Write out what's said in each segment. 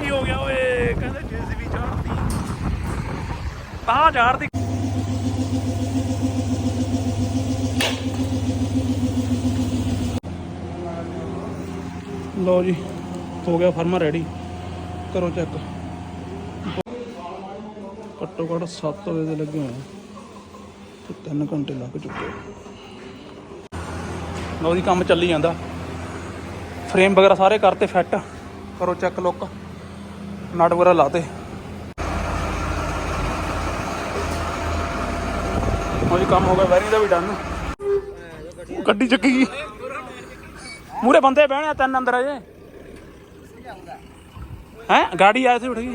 ਕੀ ਹੋ ਗਿਆ ਓਏ, ਕਹਿੰਦੇ ਜੀਸੀਬੀ ਚਾੜਦੀ ਤਾਂ ਚਾੜਦੀ ਲੋ ਜੀ, ਹੋ ਗਿਆ ਫਰਮਾ ਰੈਡੀ ਕਰੋ ਚੈੱਕ ਘੱਟੋ ਘੱਟ 7 ਵਜੇ ਦੇ ਲੱਗੇ ਹੋਏ ਆ। ਤੇ 3 ਘੰਟੇ ਲੱਗ ਚੁੱਕੇ ਆ। ਲਓ ਜੀ, ਕੰਮ ਚੱਲੀ ਜਾਂਦਾ। ਫਰੇਮ ਵਗੈਰਾ ਸਾਰੇ ਕਰਤੇ ਫਿੱਟ ਕਰੋ ਚੈੱਕ ਲੁੱਕ ਨਟ ਵਗੈਰਾ ਲਾਤੇ ਲਓ ਜੀ ਕੰਮ ਹੋ ਗਿਆ ਵੈਰੀ ਦਾ ਵੀ ਡਨ ਗੱਡੀ ਚੱਕੀ ਗਈ ਮੂਰੇ ਬੰਦੇ ਬਹਿਣੇ ਆ ਤਿੰਨ ਅੰਦਰ ਅਜੇ ਹੈ ਗਾੜੀ ਆਏ ਸੀ ਉੱਠ ਗਈ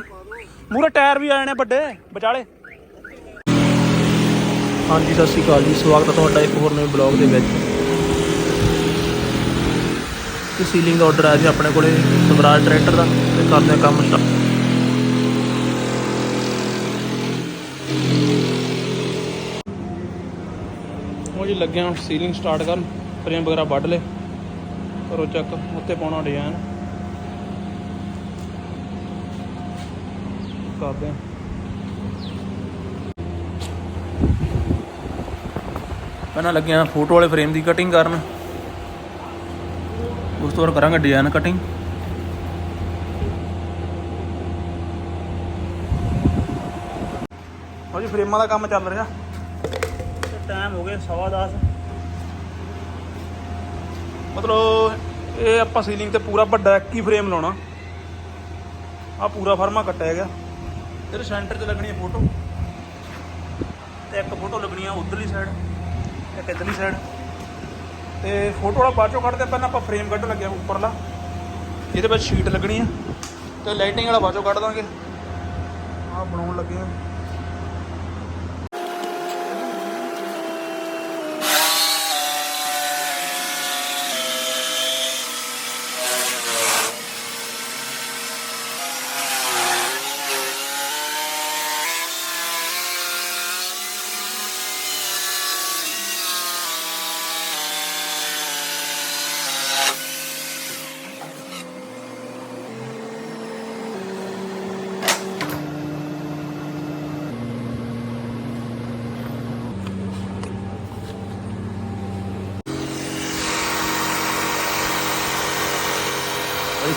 ਮੂਰੇ ਟਾਇਰ ਵੀ ਆਏ ਨੇ ਵੱਡੇ ਵਿਚਾਲੇ ਹਾਂਜੀ ਸਤਿ ਸ਼੍ਰੀ ਅਕਾਲ ਜੀ ਸਵਾਗਤ ਹੈ ਤੁਹਾਡਾ ਇੱਕ ਹੋਰ ਨਵੇਂ ਬਲੌਗ ਦੇ ਵਿੱਚ ਤੇ ਸੀਲਿੰਗ ਦਾ ਆਰਡਰ ਆਇਆ ਸੀ ਆਪਣੇ ਕੋਲੇ ਸਵਰਾਜ ਟਰੈਕਟਰ ਦਾ ਤੇ ਕਰਦੇ ਹਾਂ ਕੰਮ ਸਟਾਰਟ ਉਹ ਜੀ ਲੱਗਿਆ, ਹੁਣ ਸੀਲਿੰਗ ਸਟਾਰਟ ਕਰਨ ਫਰੇਮ ਵਗੈਰਾ ਵੱਢ ਲੇ ਕਰੋ ਚੈੱਕ, ਉੱਤੇ ਪਾਉਣਾ ਡਿਜ਼ਾਈਨ ਕਰਦੇ ਹਾਂ। ਪਹਿਲਾਂ ਲੱਗਿਆ ਫੋਟੋ ਵਾਲੇ ਫਰੇਮ ਦੀ ਕਟਿੰਗ ਕਰਨ। ਉਸ ਤੋਂ ਬਾਅਦ ਕਰਾਂਗੇ ਡਿਜ਼ਾਈਨ ਕਟਿੰਗ ਉਹ ਜੀ, ਫਰੇਮਾਂ ਦਾ ਕੰਮ ਚੱਲ ਰਿਹਾ। ਤੇ ਗਿਆ ਸਵਾ ਦਸ। ਮਤਲਬ ਇਹ ਆਪਾਂ ਸੀਲਿੰਗ ਤੇ ਪੂਰਾ ਵੱਡਾ ਇੱਕ ਹੀ ਫਰੇਮ ਲਾਉਣਾ। ਆ ਪੂਰਾ ਫਰਮਾ ਕੱਟਿਆ ਗਿਆ। ਇਹਦੇ ਸੈਂਟਰ 'ਚ ਲੱਗਣੀ ਹੈ ਫੋਟੋ ਤੇ ਇੱਕ ਫੋਟੋ ਲੱਗਣੀ ਆ ਉਧਰਲੀ ਸਾਈਡ ਇੱਕ ਇਧਰਲੀ ਸਾਈਡ ਤੇ ਫੋਟੋ ਵਾਲਾ ਬਾਅਦ ਚੋਂ ਕੱਢਦੇ ਪਹਿਲਾਂ ਆਪਾਂ ਫਰੇਮ ਕੱਢ ਲੱਗਿਆ ਉੱਪਰਲਾ। ਇਹਦੇ ਵਿੱਚ ਸ਼ੀਟ ਲੱਗਣੀ ਆ। ਤੇ ਲਾਈਟਿੰਗ ਵਾਲਾ ਬਾਅਦ ਚੋਂ ਕੱਢ ਦਾਂਗੇ। ਆ ਬਣਾਉਣ ਲੱਗੇ ਆ।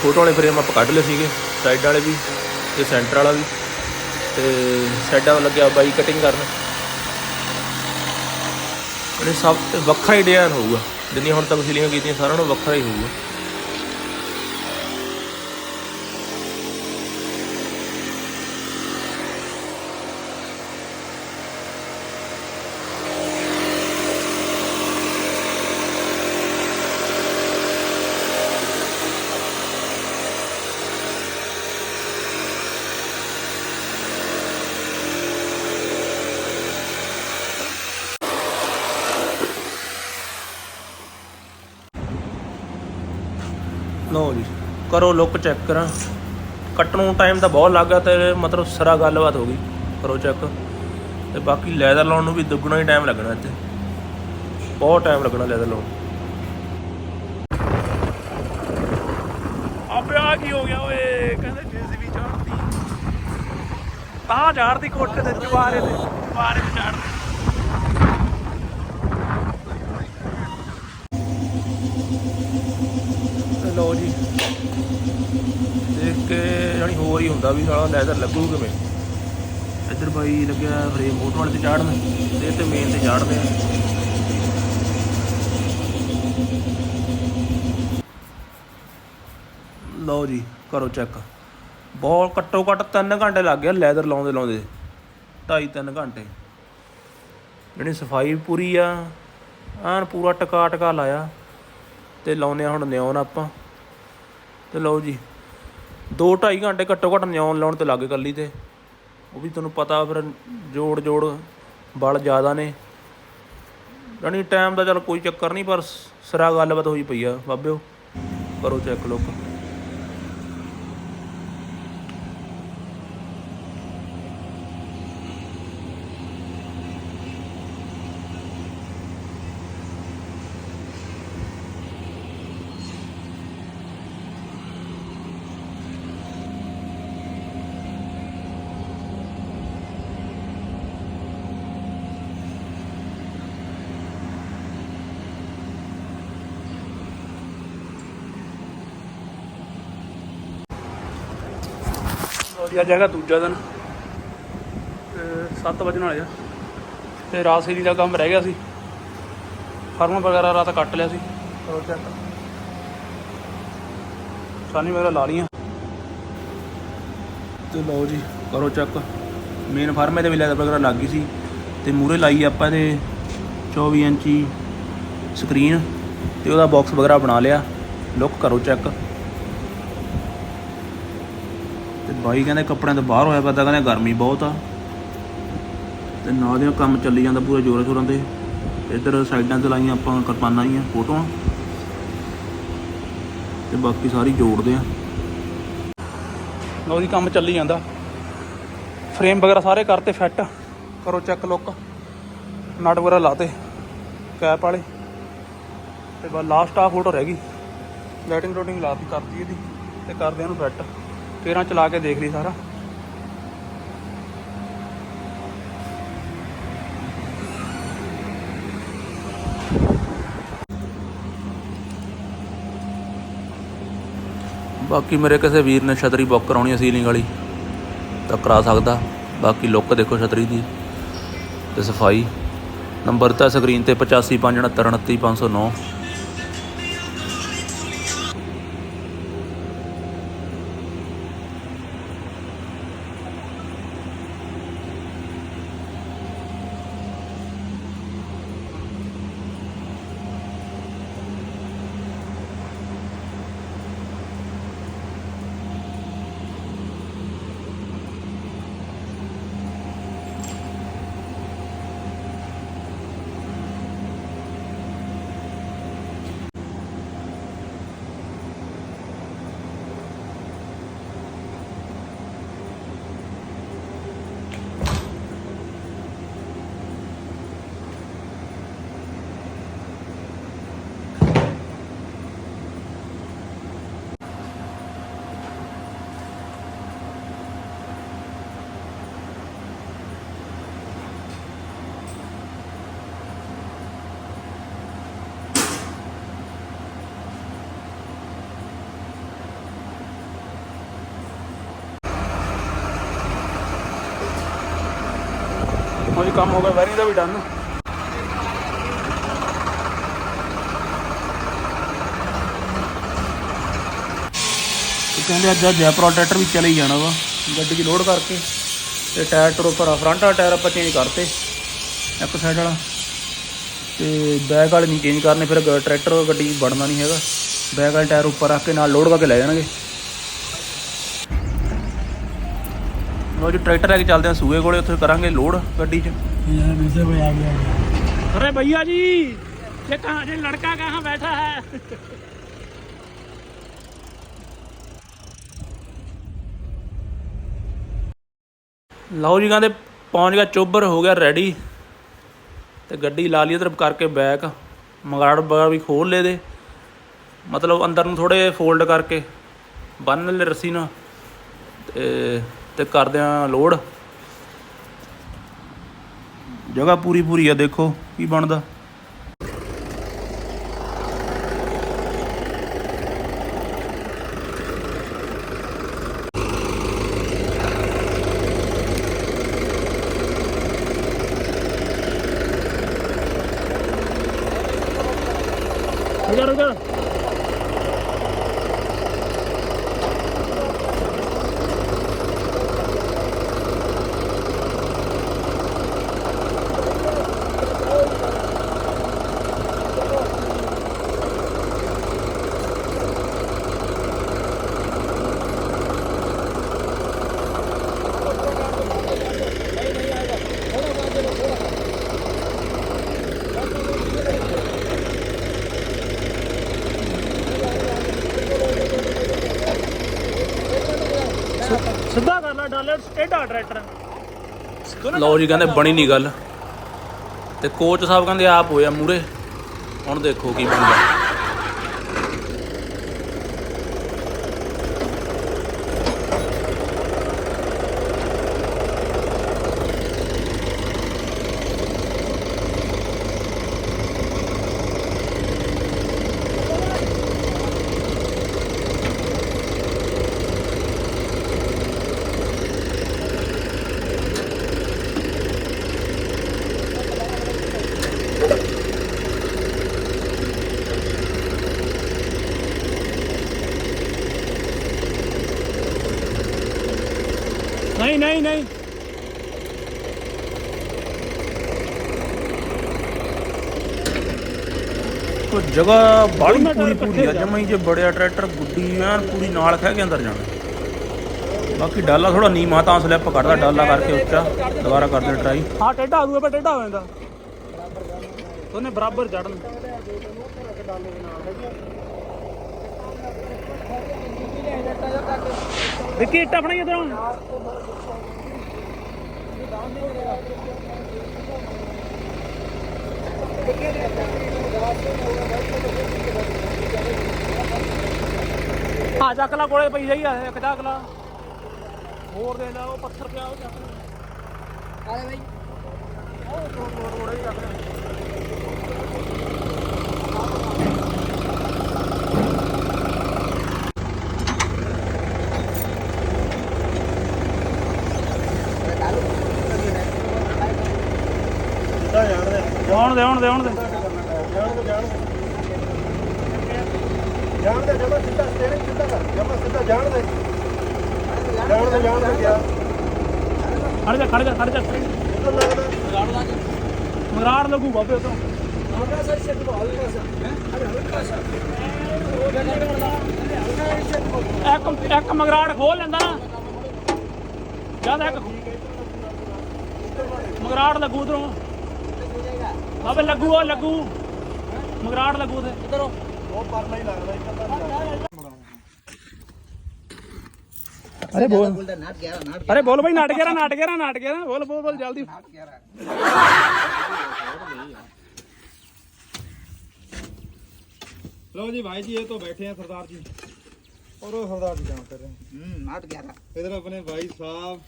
ਫੋਟੋ ਵਾਲੇ ਫਰੇਮ ਆਪਾਂ ਕੱਢ ਲਏ ਸੀਗੇ ਸਾਈਡ ਵਾਲੇ ਵੀ ਤੇ ਸੈਂਟਰ ਵਾਲਾ ਵੀ। ਤੇ ਸਾਈਡਾਂ ਲੱਗਿਆ ਬਾਈ ਕਟਿੰਗ ਕਰਨ। ਇਹ ਸਭ ਤੋਂ ਵੱਖਰਾ ਹੀ ਡਿਜ਼ਾਈਨ ਹੋਊਗਾ। ਜਿੰਨੀ ਹੁਣ ਤੱਕ ਸੀਲਿੰਗਾਂ ਕੀਤੀਆਂ, ਸਾਰਿਆਂ ਨੂੰ ਵੱਖਰਾ ਹੀ ਹੋਊਗਾ ਲਓ ਜੀ ਕਰੋ ਲੁੱਕ ਚੈੱਕ ਕਰਾਂ। ਕੱਟਣ ਨੂੰ ਟਾਈਮ ਤਾਂ ਬਹੁਤ ਲੱਗ ਤੇ ਮਤਲਬ ਸਰਾ ਗੱਲਬਾਤ ਹੋ ਗਈ। ਕਰੋ ਚੈੱਕ ਤੇ ਬਾਕੀ ਲੈਦਰ ਲਾਉਣ ਨੂੰ ਵੀ ਦੁੱਗਣਾ ਹੀ ਟਾਈਮ ਲੱਗਣਾ ਇੱਥੇ। ਬਹੁਤ ਟਾਈਮ ਲੱਗਣਾ ਲੈਦਰ ਲਾਉਣ। ਆਪੇ ਆ ਕੀ ਹੋ ਗਿਆ ਓਏ ਕਹਿੰਦੇ ਜੀਸੀਬੀ ਚਾੜਦੀ ਤਾਂ ਚਾੜਦੀ ਕੋਠੇ ਤੇ ਚਵਾਰੇ ਤੇ। ਚਵਾਰੇ ਤੇ ਚਾੜਦੀ ਜੀ। ਜਾਨੀ ਹੋਰ ਹੁੰਦਾ ਵੀ ਸਾਲਾ ਲੈਦਰ ਲੱਗੂ ਕਿਵੇਂ? ਇੱਧਰ ਬਾਈ ਲੱਗਿਆ ਫਰੇਮ ਮੋਟਰ ਵਾਲੇ ਤੇ ਚਾੜਨ ਤੇ ਤੇ ਮੇਨ ਤੇ ਚਾੜਦੇ ਆ। ਲਓ ਜੀ, ਕਰੋ ਚੈੱਕ ਬਹੁਤ ਘੱਟੋ ਘੱਟ 3 ਘੰਟੇ ਲੱਗ ਗਏ ਲੈਦਰ ਲਾਉਂਦੇ ਲਾਉਂਦੇ। 2.5 3 ਘੰਟੇ। ਜਿਹੜੀ ਸਫ਼ਾਈ ਪੂਰੀ ਆ, ਐਨ ਪੂਰਾ ਟਕਾ ਟਕਾ ਲਾਇਆ। ਤੇ ਲਾਉਨੇ ਆ ਹੁਣ ਨਿਓਨ ਆਪਾਂ। ਤੇ ਲਓ ਜੀ 2 2.5 ਘੰਟੇ ਘੱਟੋ ਘੱਟ ਨਿਓਨ ਲਾਉਣ ਤੇ ਲੱਗ ਗਏ ਕੱਲੀ ਤੇ। ਉਹ ਵੀ ਤੁਹਾਨੂੰ ਪਤਾ ਫਿਰ ਜੋੜ ਜੋੜ ਬਲ ਜ਼ਿਆਦਾ ਨੇ। ਜਾਣੀ ਟਾਈਮ ਦਾ ਚੱਲ ਕੋਈ ਚੱਕਰ ਨਹੀਂ, ਪਰ ਸਰਾ ਗੱਲਬਾਤ ਹੋਈ ਪਈ ਆ ਬਾਬਿਓ। ਕਰੋ ਚੈੱਕ ਲੁੱਕ। ਜੀ ਅੱਜ ਹੈਗਾ ਦੂਜਾ ਦਿਨ। ਤੇ 7 ਵਜਣ ਵਾਲੇ ਆ। ਤੇ ਰਾਤ ਸੀਰੀ ਦਾ ਕੰਮ ਰਹਿ ਗਿਆ ਸੀ। ਫਰਮ ਵਗੈਰਾ ਰਾਤ ਕੱਟ ਲਿਆ ਸੀ। ਕਰੋ ਚੈੱਕ ਸਾਨੀ ਵਗੈਰਾ ਲਾ ਲੀਆਂ ਤੇ ਲਓ ਜੀ ਕਰੋ ਚੈੱਕ ਮੇਨ ਫਾਰਮੇ ਦੇ ਵੀ ਲੈਦਰ ਵਗੈਰਾ ਲੱਗ ਗਈ ਸੀ। ਤੇ ਮੂਰੇ ਲਾਈ ਆਪਾਂ ਇਹਦੇ 24 ਇੰਚੀ ਸਕਰੀਨ ਤੇ ਉਹਦਾ ਬਾਕਸ ਵਗੈਰਾ ਬਣਾ ਲਿਆ। ਲੁੱਕ ਕਰੋ ਚੈੱਕ ਤੇ ਬਾਈ ਕਹਿੰਦੇ ਕੱਪੜਿਆਂ ਤੋਂ ਬਾਹਰ ਹੋਇਆ ਪਤਾ ਕਹਿੰਦੇ ਗਰਮੀ ਬਹੁਤ ਆ। ਤੇ ਨਾਲ ਦੀ ਕੰਮ ਚੱਲੀ ਜਾਂਦਾ ਪੂਰਾ ਜ਼ੋਰਾਂ ਸ਼ੋਰਾਂ ਤੇ। ਇੱਧਰ ਸਾਈਡਾਂ ਤੇ ਲਾਈਆਂ ਆਪਾਂ ਕਿਰਪਾਨਾਂ ਹੀ ਫੋਟੋਆਂ। ਤੇ ਬਾਕੀ ਸਾਰੀ ਜੋੜਦੇ ਆ। ਲਓ ਜੀ, ਕੰਮ ਚੱਲੀ ਜਾਂਦਾ। ਫਰੇਮ ਵਗੈਰਾ ਸਾਰੇ ਕਰਤੇ, ਫਿੱਟ। ਕਰੋ ਚੈੱਕ ਲੁੱਕ। ਨਟ ਵਗੈਰਾ ਲਾਤੇ, ਕੈਪ ਵਾਲੇ। ਤੇ ਬਸ ਲਾਸਟ ਆ ਫੋਟੋ ਰਹਿ ਗਈ। ਲਾਈਟਿੰਗ ਰੋਟਿੰਗ ਲਾਤੀ, ਕਰਤੀ ਇਹਦੀ। ਤੇ ਕਰਦੇ ਇਹਨੂੰ ਫਿੱਟ। ਫੇਰਾਂ ਚਲਾ ਕੇ ਦੇਖ ਲਈ ਸਾਰਾ। ਬਾਕੀ ਮੇਰੇ ਕਿਸੇ ਵੀਰ ਨੇ ਛਤਰੀ ਬੁੱਕ ਕਰਾਉਣੀ ਹੈ ਸੀਲਿੰਗ ਵਾਲੀ, ਤਾਂ ਕਰਾ ਸਕਦਾ। ਬਾਕੀ ਲੁੱਕ ਦੇਖੋ ਛਤਰੀ ਦੀ ਤੇ ਸਫ਼ਾਈ। ਨੰਬਰ ਤਾਂ ਸਕਰੀਨ ਤੇ 8559299509 ਕੰਮ ਹੋ ਗਿਆ ਵਾਇਰਿੰਗ ਦਾ ਵੀ ਡਨ ਇਹ ਕਹਿੰਦੇ ਅੱਜ ਜੈਪਰੋ ਟਰੈਕਟਰ ਵੀ ਚਲੇ ਹੀ ਜਾਣਾ ਵਾ ਗੱਡੀ ਦੀ ਲੋਡ ਕਰਕੇ ਤੇ ਟਾਇਰ ਟਰ ਉੱਪਰ ਫਰੰਟ ਵਾਲਾ ਟਾਇਰ ਆਪਾਂ ਚੇਂਜ ਕਰਤੇ ਇੱਕ ਸਾਈਡ ਵਾਲਾ ਤੇ ਬੈਕ ਵਾਲੇ ਨਹੀਂ ਚੇਂਜ ਕਰਨੇ ਫਿਰ ਗ- ਟਰੈਕਟਰ ਗੱਡੀ 'ਚ ਵੜਨਾ ਨਹੀਂ ਹੈਗਾ ਬੈਕ ਵਾਲੇ ਟਾਇਰ ਉੱਪਰ ਰੱਖ ਕੇ ਨਾਲ ਲੋਡ ਕਰਕੇ ਲੈ ਜਾਣਗੇ ਲੋ ਜੀ ਟਰੈਕਟਰ ਲੈ ਕੇ ਚੱਲਦੇ ਆ ਸੂਏ ਕੋਲੇ ਉੱਥੇ ਕਰਾਂਗੇ ਲੋਡ ਗੱਡੀ 'ਚ अरे भैया जी ये कहाँ ये लड़का कहाँ बैठा है ਲਓ ਜੀ ਕਹਿੰਦੇ ਪਹੁੰਚ ਗਿਆ ਚੋਬਰ ਹੋ ਗਿਆ ਰੈਡੀ ਤੇ ਗੱਡੀ ਲਾ ਲਈ ਇਧਰ ਕਰਕੇ ਬੈਕ ਮਗਾੜ ਬਗਾੜ ਵੀ ਖੋਲ ਲੇ ਦੇ ਮਤਲਬ ਅੰਦਰ ਨੂੰ ਥੋੜੇ ਫੋਲਡ ਕਰਕੇ ਬੰਨ ਲੈ ਰੱਸੀ ਨਾਲ ਤੇ ਤੇ ਕਰਦੇ ਆ ਲੋਡ ਜਗ੍ਹਾ ਪੂਰੀ ਪੂਰੀ ਆ ਦੇਖੋ ਕੀ ਬਣਦਾ। ਸਿੱਧਾ ਟੇਢਾ ਟਰੈਕਟਰ ਲਓ ਜੀ, ਕਹਿੰਦੇ ਬਣੀ ਨਹੀਂ ਗੱਲ। ਤੇ ਕੋਚ ਸਾਹਿਬ ਕਹਿੰਦੇ ਆਪ ਹੋਇਆ ਮੂਰੇ ਹੁਣ ਦੇਖੋ ਕੀ ਬਣਦਾ। ਕੋ ਜਗ੍ਹਾ ਬਾੜੀ ਪੂਰੀ ਪੂਰੀ ਆ ਜਮਾਈ ਜੇ ਬੜਿਆ ਟਰੈਕਟਰ, ਗੁੱਡੀ ਐਨ ਪੂਰੀ ਨਾਲ ਖਹਿ ਕੇ ਅੰਦਰ ਜਾਣਾ। ਬਾਕੀ ਡਾਲਾ ਥੋੜਾ ਨੀਵਾਂ ਤਾਂ ਸਲਿੱਪ ਕੱਢਦਾ ਡਾਲਾ ਕਰਕੇ ਉੱਚਾ, ਦੁਬਾਰਾ ਕਰਦੇ ਟਰਾਈ ਹਾਂ, ਟੇਢਾ ਦੂਏ ਪਰ ਟੇਢਾ ਹੋ ਜਾਂਦਾ। ਉਹਨੇ ਬਰਾਬਰ ਚੜਨ ਵਿੱਕੀ ਇੱਟਾ ਫੜਾਈ ਇਧਰੋਂ ਆ ਚੱਕ ਲਾ ਕੋਲੇ ਪਈ ਜਾਈ ਆ ਇੱਕ ਚੱਕ ਲਾ ਹੋਰ ਦੇ ਲੈ ਉਹ ਪੱਥਰ ਪਿਆ ਉਹ ਚੱਕ ਲੈ ਆਲੇ ਬਾਈ ਉਹ ਹੀ ਚੱਕ ਲੈ ਆਉਣ ਦੇ ਆਉਣ ਦੇ ਆਉਣ ਦੇ। ਜਾਣ ਦੇ ਜਮਾ ਸਿੱਧਾ ਸਟੇਰਿੰਗ ਸਿੱਧਾ ਕਰ ਜਮਾ ਸਿੱਧਾ ਜਾਣ ਦੇ। ਜਾਣ ਦੇ ਜਾਣ ਦੇ ਗਿਆ। ਖੜ ਜਾ ਖੜ ਜਾ ਖੜ ਜਾ। ਕਿੱਧਰ ਲੱਗਦਾ ਮਗਰਾੜ ਲੱਗੂ ਬਾਬੇ ਉਤੋਂ ਇੱਕ ਇੱਕ ਮਗਰਾੜ ਖੋਲ ਲੈਂਦਾ ਨਾ। ਜਦ ਇੱਕ ਮਗਰਾੜ ਲੱਗੂ ਉਧਰੋਂ। ਬਾਬੇ ਲੱਗੂ ਉਹ ਲੱਗੂ ਮਗਰਾੜ ਲੱਗੂ ਤੇ ਇਧਰੋਂ ਉਹ ਪਰਲਾ ਹੀ ਲੱਗਦਾ ਇੱਕ ਅਰੇ ਬੋਲ ਅਰੇ ਬੋਲ ਭਾਈ ਨਾਟਕ ਰਿਹਾ ਨਾਟਕ ਰਿਹਾ ਨਾਟਕ ਰਿਹਾ ਬੋਲ ਬੋਲ ਬੋਲ ਜਲਦੀ लो जी भाई जी ये तो बैठे हैं सरदार जी और वो सरदार जी काम कर रहे हैं हम्म आठ ग्यारह इधर अपने भाई साहब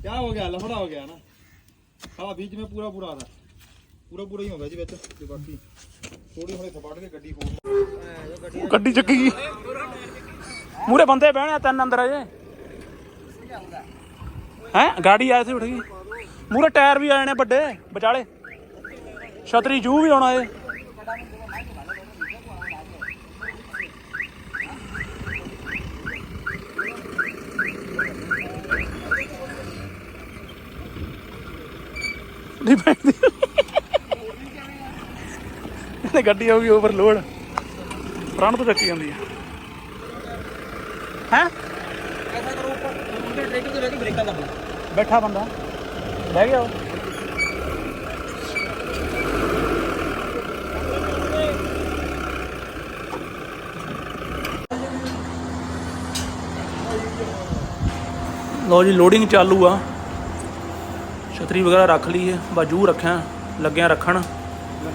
क्या हो गया लफड़ा हो गया ना हाँ बीच में पूरा पूरा आ रहा ਪੂਰਾ ਪੂਰਾ ਹੀ ਆਉਂਦਾ ਜੀ ਵਿੱਚ ਤੇ ਬਾਕੀ ਥੋੜੀ ਹੁਣੇ ਫਪਾੜ ਕੇ ਗੱਡੀ ਹੋਰ ਉਹ ਗੱਡੀ ਚੱਕੀ ਗਈ। ਮੂਰੇ ਬੰਦੇ ਬਹਿਣੇ ਤਿੰਨ ਅੰਦਰ ਅਜੇ। ਹੈ? ਗਾੜੀ ਆਏ ਸੀ ਉੱਠ ਗਈ। ਮੂਰੇ ਟਾਇਰ ਵੀ ਆਏ ਨੇ ਵੱਡੇ, ਵਿਚਾਲੇ। ਛਤਰੀ ਜੂ ਵੀ ਆਉਣਾ ਏ। ਦੀ ਪੈਂਦੀ। ਤੇ ਗੱਡੀ ਹੋ ਗਈ ਓਵਰਲੋਡ ਫਰੰਟ ਤੋਂ ਚੱਕੀ ਜਾਂਦੀ ਹੈ? ਬੈਠਾ ਬੰਦਾ। ਬਹਿ ਗਿਆ ਲੋ ਜੀ ਲੋਡਿੰਗ ਚਾਲੂ ਆ। ਛਤਰੀ ਵਗੈਰਾ ਰੱਖ ਲਈ ਹੈ। ਬਾਜੂ ਰੱਖਿਆ ਲੱਗਿਆ ਰੱਖਣ।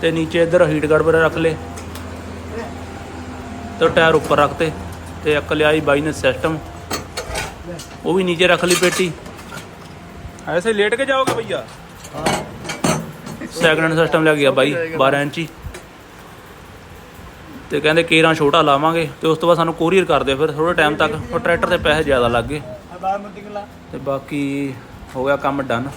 ਤੇ ਨੀਚੇ ਇੱਧਰ ਹੀਟ ਗਾਰਡ ਵਗੈਰਾ ਰੱਖ ਲੇ ਤੇ ਟਾਇਰ ਉੱਪਰ ਰੱਖਤੇ ਤੇ ਇੱਕ ਲਿਆਈ ਬਾਈ ਨੇ ਸਿਸਟਮ ਉਹ ਵੀ ਨੀਚੇ ਰੱਖ ਲਈ ਪੇਟੀ ਐਸੇ ਲੇਟ ਕੇ ਜਾਓਗੇ ਭਈਆ ਸੈਕਿੰਡ ਹੈਂਡ ਸਿਸਟਮ ਲੱਗ ਗਿਆ ਬਾਈ 12 ਇੰਚੀ ਤੇ ਕਹਿੰਦੇ ਕੇਰਾਂ ਛੋਟਾ ਲਾਵਾਂਗੇ ਤੇ ਉਸ ਤੋਂ ਬਾਅਦ ਸਾਨੂੰ ਕੋਰੀਅਰ ਕਰ ਦਿਓ ਫਿਰ ਥੋੜੇ ਟਾਈਮ ਤੱਕ ਉਹ ਟਰੈਕਟਰ ਤੇ ਪੈਸੇ ਜ਼ਿਆਦਾ ਲੱਗ ਗਏ बाहर मत निकला ਤੇ ਬਾਕੀ ਹੋ ਗਿਆ ਕੰਮ ਡਨ